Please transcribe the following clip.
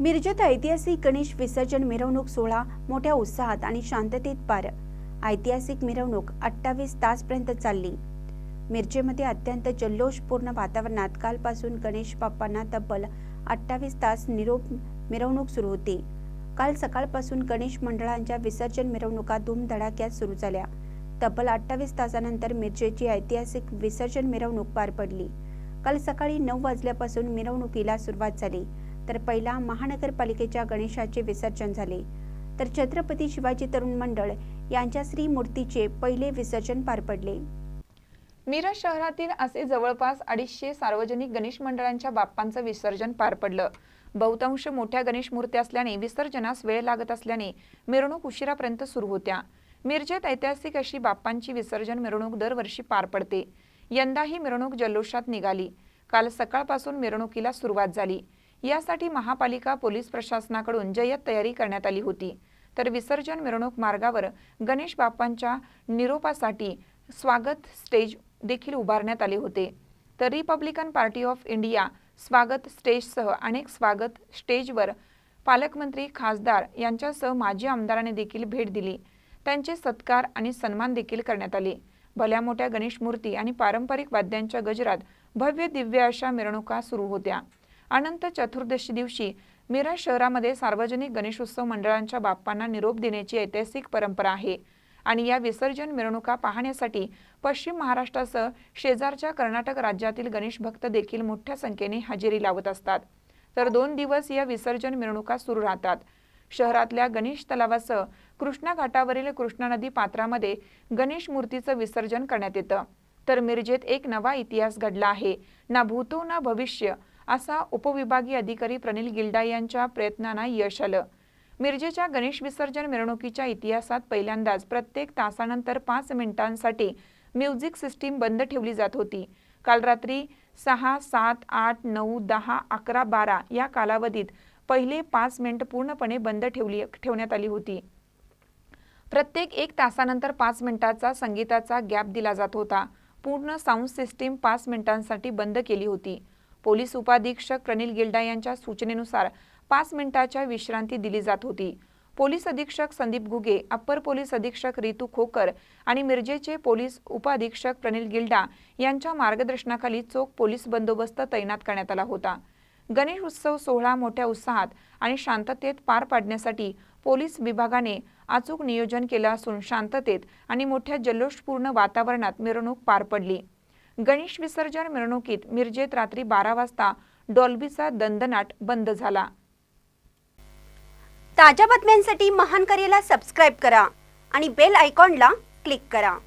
मिरजेत ऐतिहासिक गणेश विसर्जन मिरवणूक सोहळा मोठ्या उत्साहात आणि शांततेत पार. ऐतिहासिक मिरवणूक अठ्ठावीस तासपर्यंत चालली. मिरजेमध्ये अत्यंत जल्लोषपूर्ण वातावरणात कालपासून गणेश बाप्पांना तब्बल अठ्ठावीस तास निरोप मिरवणूक सुरू होती. काल सकाळपासून गणेश मंडळांच्या विसर्जन मिरवणुका धूमधडाक्यात सुरू झाल्या. तब्बल अठ्ठावीस तासानंतर मिरजेची ऐतिहासिक विसर्जन मिरवणूक पार पडली. काल सकाळी नऊ वाजल्यापासून मिरवणुकीला सुरुवात झाली. तर पहिला महानगरपालिकेच्या गणेशाचे विसर्जन झाले. तर छत्रपती शिवाजी तरुण मंडळ यांच्या श्री मूर्तीचे पहिले विसर्जन पार पडले. मिरज शहरातील असे जवळपास अडीचशे सार्वजनिक गणेश मंडळांच्या बाप्पांचं विसर्जन पार पडलं. बहुतांश मोठ्या गणेश मूर्ती असल्याने विसर्जनास वेळ लागत असल्याने मिरवणूक उशिरापर्यंत सुरू होत्या. मिरजेत ऐतिहासिक अशी बाप्पांची विसर्जन मिरवणूक दरवर्षी पार पडते. यंदा ही मिरवणूक जल्लोषात निघाली. काल सकाळपासून मिरवणुकीला सुरुवात झाली. यासाठी महापालिका पोलीस प्रशासनाकडून जय्यत तयारी करण्यात आली होती. तर विसर्जन मिरवणूक मार्गावर गणेश बाप्पांच्या निरोपासाठी स्वागत स्टेज देखील उभारण्यात आले होते. तर रिपब्लिकन पार्टी ऑफ इंडिया स्वागत स्टेजसह अनेक स्वागत स्टेजवर पालकमंत्री खासदार यांच्यासह माजी आमदारांनी देखील भेट दिली. त्यांचे सत्कार आणि सन्मान देखील करण्यात आले. भल्या मोठ्या गणेश मूर्ती आणि पारंपरिक वाद्यांच्या गजरात भव्य दिव्य अशा मिरवणुका सुरू होत्या. अनंत चतुर्दशी दिवशी मिरज शहरामध्ये सार्वजनिक गणेशोत्सव मंडळांच्या बाप्पांना निरोप देण्याची ऐतिहासिक परंपरा आहे. आणि या विसर्जन मिरवणुका पाहण्यासाठी पश्चिम महाराष्ट्रासह शेजारच्या कर्नाटक राज्यातील गणेश भक्त देखील मोठ्या संख्येने हजेरी लावत असतात. तर दोन दिवस या विसर्जन मिरवणुका सुरू राहतात. शहरातल्या गणेश तलावासह कृष्णा घाटावरील कृष्णा नदी पात्रामध्ये गणेश मूर्तीचं विसर्जन करण्यात येतं. तर मिरजेत एक नवा इतिहास घडला आहे. ना भूतो ना भविष्य. असा उपविभागीय अधिकारी प्रनिल गिल्डा यांच्या प्रयत्नांना यश आलं. मिरजेच्या गणेश विसर्जन मिरवणुकीच्या इतिहासात पहिल्यांदाच प्रत्येक तासानंतर पाच मिनिटांसाठी म्युझिक सिस्टीम बंद ठेवली जात होती. काल रात्री सहा सात आठ नऊ दहा अकरा बारा या कालावधीत पहिले पाच मिनिट पूर्णपणे बंद ठेवली ठेवण्यात आली होती. प्रत्येक एक तासानंतर पाच मिनिटाचा संगीताचा गॅप दिला जात होता. पूर्ण साऊंड सिस्टीम पाच मिनिटांसाठी बंद केली होती. पोलीस उपाधीक्षक प्रनिल गिल्डा यांच्या सूचनेनुसार पाच मिनिटाच्या विश्रांती दिली जात होती. पोलीस अधीक्षक संदीप घुगे अप्पर पोलीस अधीक्षक रितू खोकर आणि मिरजेचे पोलीस उपाधीक्षक प्रनिल गिल्डा यांच्या मार्गदर्शनाखाली चोख पोलीस बंदोबस्त तैनात करण्यात आला होता. गणेश उत्सव सोहळा मोठ्या उत्साहात आणि शांततेत पार पाडण्यासाठी पोलीस विभागाने अचूक नियोजन केलं असून शांततेत आणि मोठ्या जल्लोषपूर्ण वातावरणात मिरवणूक पार पडली. गणेश विसर्जन मिरवणुकीत मिरजेत रात्री बारा वाजता डॉल्बीचा दंदनाट बंद झाला. ताज्या बातम्यांसाठी महान करेला सबस्क्राईब करा आणि बेल आयकॉनला क्लिक करा.